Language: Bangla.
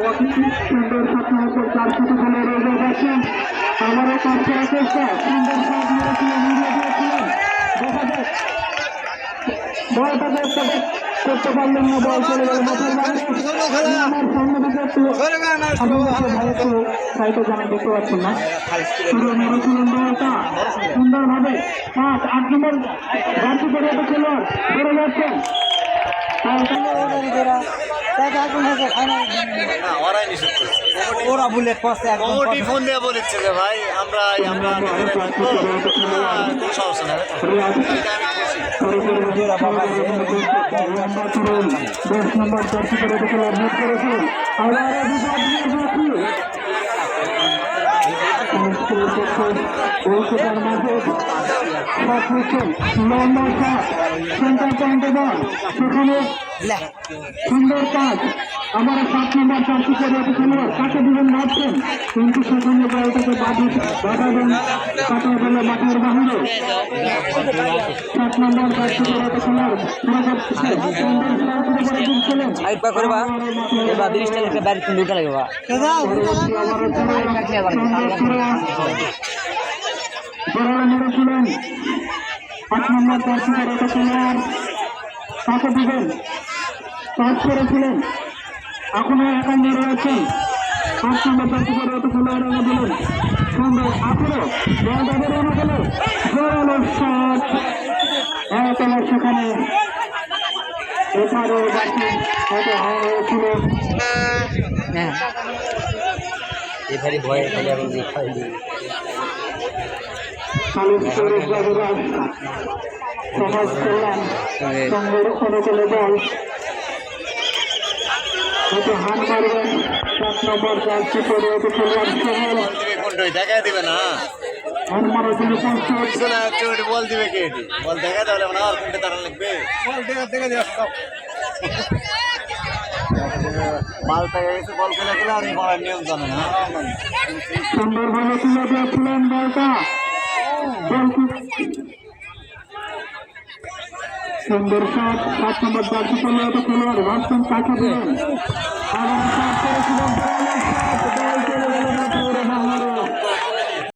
সুন্দর চেষ্টা সুন্দর সাত মেরেছিলেন মিলিয়ে দিয়েছিলেন দেখা যাক বলটা করতে করতে পারলেন না বল চলে গেল মাথার বাইরে আমার সামনে দিকে একটু দেখতে পাচ্ছেন না পুরো মেরেছিলেন বলটা সুন্দরভাবে পাঁচ আট নম্বর বাড়তি করে খেলোয়াড় ধরে যাচ্ছেন ওরা বলে কমিটি ফোন দিয়ে বলেছে যে ভাই আমরা আমরা সমস্যা নেই দশ নম্বর চারটি করে খেলোয়াড় ভোট গোলকিপার মাঝে লম্বা শট সেন্টার পয়েন্টে বল সেখানে সুন্দর কাজ আমার সাত নম্বর চারটি করে খেলোয়াড় কাকে দিবেন ভাবছেন কিন্তু সেখানে বলটাকে বাধি বাধাবেন কাটার বেলা মাঠের বাহিরে সাত নম্বর চারটি করে খেলোয়াড় পা করবা লাগবে মেরেছিলেন আট নম্বর চারটি করে একটা খেলোয়াড় কাকে দিবেন। কাজ করেছিলেন। এখনও একান্ন রয়েছেন পাঁচ নম্বর চারটি করে একটা খেলোয়াড় এনে দিলেন। সুন্দর আঠেরো বলটা বেরোনো গেল জোরালো শট। একেবারে সেখানে এপারে বাকি হয়েছিল এখানে ভয়ে খালি এখন খাই খালিদ সৌরভ বাবুরাজ সমাজ কল্যাণ অনুকূলে দল হয়তো হান মারবেন সাত নম্বর জার্সি পরে হয়তো খেলোয়াড় বল দিবে দেখাই না হান মারার জন্য বল দিবে কে বল দেখা তাহলে না আর কোনটা তারা লাগবে? মাল থেকে গেছে বল খেলে খেলে আর মারার নিয়ম জানে না। সুন্দরভাবে তুলে দিয়েছিলেন বলটা সুন্দর শট, সাত নম্বর জার্সি ভাবছেন কাকে দেবেন আবার করেছিলেন